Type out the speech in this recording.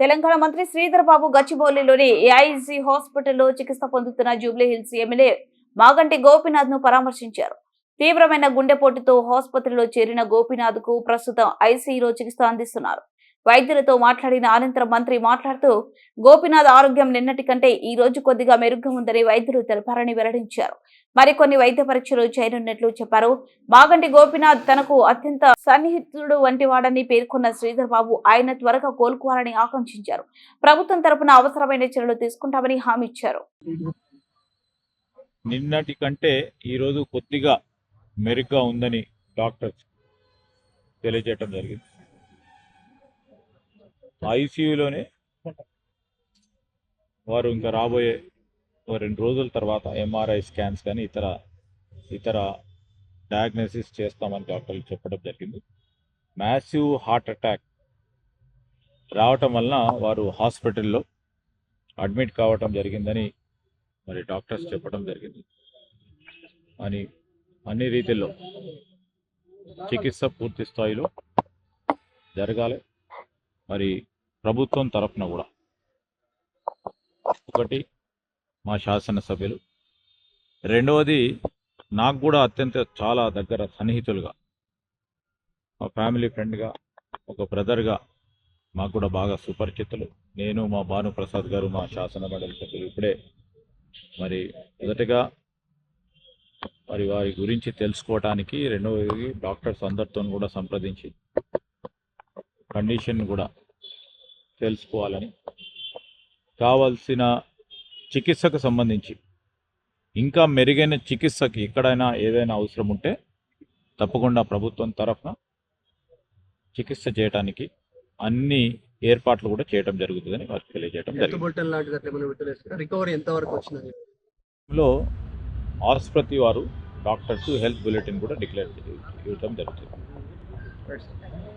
తెలంగాణ మంత్రి శ్రీధర్ బాబు గచ్చిబౌలిలోని ఏఐజీ హాస్పిటల్లో చికిత్స పొందుతున్న జూబ్లీ హిల్స్ ఎమ్మెల్యే మాగంటి గోపీనాథ్ను పరామర్శించారు. తీవ్రమైన గుండెపోటుతో ఆసుపత్రిలో చేరిన గోపీనాథ్కు ప్రస్తుతం ఐసీయూలో చికిత్స అందిస్తున్నారు. వైద్యులతో మాట్లాడిన అనంతరం మంత్రి మాట్లాడుతూ గోపీనాథ్ ఆరోగ్యం నిన్నటి కంటే ఈ రోజు కొద్దిగా మెరుగ్గా ఉందని వైద్యులు తెలిపారని వెల్లడించారు. మరికొన్ని వైద్య పరీక్షలు చేయనున్నట్లు చెప్పారు. మాగంటి గోపీనాథ్ తనకు అత్యంత సన్నిహితుడు వంటి వాడని పేర్కొన్న శ్రీధర్ బాబు ఆయన త్వరగా కోలుకోవాలని ఆకాంక్షించారు. ప్రభుత్వం తరపున అవసరమైన చర్యలు తీసుకుంటామని హామీ ఇచ్చారు. నిన్నటి కంటే ఈరోజు కొద్దిగా మెరుగ్గా ఉందని డాక్టర్స్ తెలియజేయటం జరిగింది. ఐసీయూలోనే వారు ఇంకా రాబోయే రెండు రోజుల తర్వాత ఎంఆర్ఐ స్కాన్స్ కానీ ఇతర ఇతర డయాగ్నోసిస్ చేస్తామని డాక్టర్లు చెప్పడం జరిగింది. మ్యాసివ్ హార్ట్ అటాక్ రావటం వలన వారు హాస్పిటల్లో అడ్మిట్ కావటం జరిగిందని మరి డాక్టర్స్ చెప్పడం జరిగింది. అని అన్ని రీతిల్లో చికిత్స పూర్తి స్థాయిలో జరగాలి. మరి ప్రభుత్వం తరఫున కూడా. ఒకటి మా శాసనసభ్యులు. రెండవది నాకు కూడా అత్యంత చాలా దగ్గర సన్నిహితులుగా మా ఫ్యామిలీ ఫ్రెండ్గా ఒక బ్రదర్గా మాకు కూడా బాగా సుపరిచితులు. నేను మా భానుప్రసాద్ గారు మా శాసన మండలి సభ్యులు ఇప్పుడే. మరి మొదటగా మరి వారి గురించి తెలుసుకోవటానికి రెండవది డాక్టర్స్ అందరితో కూడా సంప్రదించి కండిషన్ కూడా తెలుసుకోవాలని కావాల్సిన చికిత్సకు సంబంధించి ఇంకా మెరుగైన చికిత్సకి ఎక్కడైనా ఏదైనా అవసరం ఉంటే తప్పకుండా ప్రభుత్వం తరఫున చికిత్స చేయడానికి అన్ని ఏర్పాట్లు కూడా చేయడం జరుగుతుందని వారికి తెలియజేయడం జరిగింది. లో ఆసుపత్రి వారు డాక్టర్స్ హెల్త్ బులెటిన్ కూడా డిక్లేర్ చేయడం జరుగుతుంది.